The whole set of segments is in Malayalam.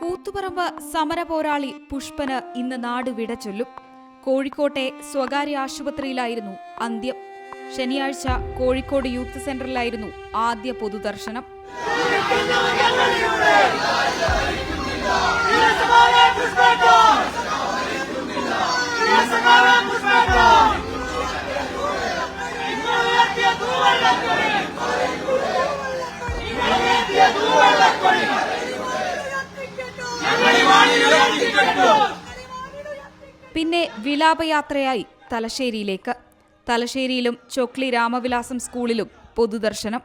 കൂത്തുപറമ്പ് സമര പോരാളി പുഷ്പന് ഇന്ന് നാട് വിട ചൊല്ലും. കോഴിക്കോട്ടെ സ്വകാര്യ ആശുപത്രിയിലായിരുന്നു അന്ത്യം. ശനിയാഴ്ച കോഴിക്കോട് യൂത്ത് സെന്ററിലായിരുന്നു ആദ്യ പൊതുദർശനം. പിന്നെ വിലാപയാത്രയായി തലശ്ശേരിയിലേക്ക്. തലശ്ശേരിയിലും ചൊക്ലി രാമവിലാസം സ്കൂളിലും പൊതുദർശനം.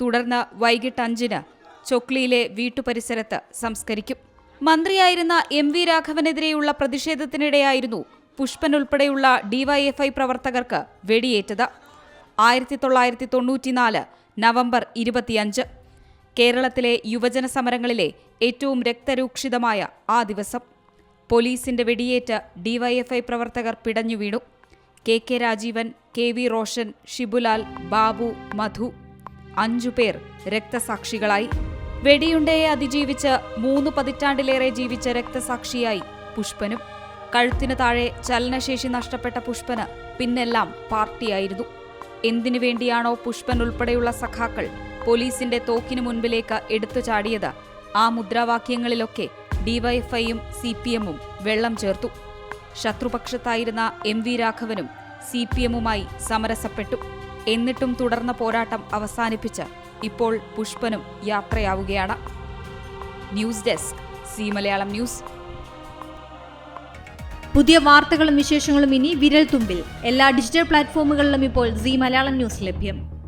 തുടർന്ന് വൈകിട്ട് അഞ്ചിന് ചൊക്ലിയിലെ വീട്ടുപരിസരത്ത് സംസ്കരിക്കും. മന്ത്രിയായിരുന്ന എം വി രാഘവനെതിരെയുള്ള പ്രതിഷേധത്തിനിടെയായിരുന്നു പുഷ്പൻ ഉൾപ്പെടെയുള്ള ഡിവൈഎഫ്ഐ പ്രവർത്തകർക്ക് വെടിയേറ്റത്. ആയിരത്തി തൊള്ളായിരത്തി തൊണ്ണൂറ്റിനാല് നവംബർ ഇരുപത്തിയഞ്ച് കേരളത്തിലെ യുവജന സമരങ്ങളിലെ ഏറ്റവും രക്തരൂക്ഷിതമായ ആ ദിവസം. പോലീസിന്റെ വെടിയേറ്റ ഡിവൈഎഫ്ഐ പ്രവർത്തകർ പിടഞ്ഞു വീണു. K K Rajeevan K V Roshan Shibulal Babu Madhu അഞ്ചു പേർ രക്തസാക്ഷികളായി. വെടിയുണ്ടയെ അതിജീവിച്ച് മൂന്ന് പതിറ്റാണ്ടിലേറെ ജീവിച്ച രക്തസാക്ഷിയായി പുഷ്പനും. കഴുത്തിനു താഴെ ചലനശേഷി നഷ്ടപ്പെട്ട പുഷ്പന് പിന്നെല്ലാം പാർട്ടിയായിരുന്നു. എന്തിനു വേണ്ടിയാണോ പുഷ്പൻ ഉൾപ്പെടെയുള്ള സഖാക്കൾ പോലീസിന്റെ തോക്കിനു മുൻപിലേക്ക് എടുത്തു ചാടിയത്? ആ മുദ്രാവാക്യങ്ങളിലൊക്കെ ഡിവൈഎഫ്ഐയും സി പി എമ്മും വെള്ളം ചേർത്തു. ശത്രുപക്ഷത്തായിരുന്ന എം വി രാഘവനും സി പി എമ്മുമായി സമരസപ്പെട്ടു. എന്നിട്ടും തുടർന്ന പോരാട്ടം അവസാനിപ്പിച്ച് ഇപ്പോൾ പുഷ്പനും യാത്രയാവുകയാണ്. News desk C Malayalam news. പുതിയ വാർത്തകളും വിശേഷങ്ങളും ഇനി വിരൽ തുമ്പിൽ എല്ലാ ഡിജിറ്റൽ പ്ലാറ്റ്ഫോമുകളിലും ഇപ്പോൾ സി മലയാളം ന്യൂസ് ലഭ്യം.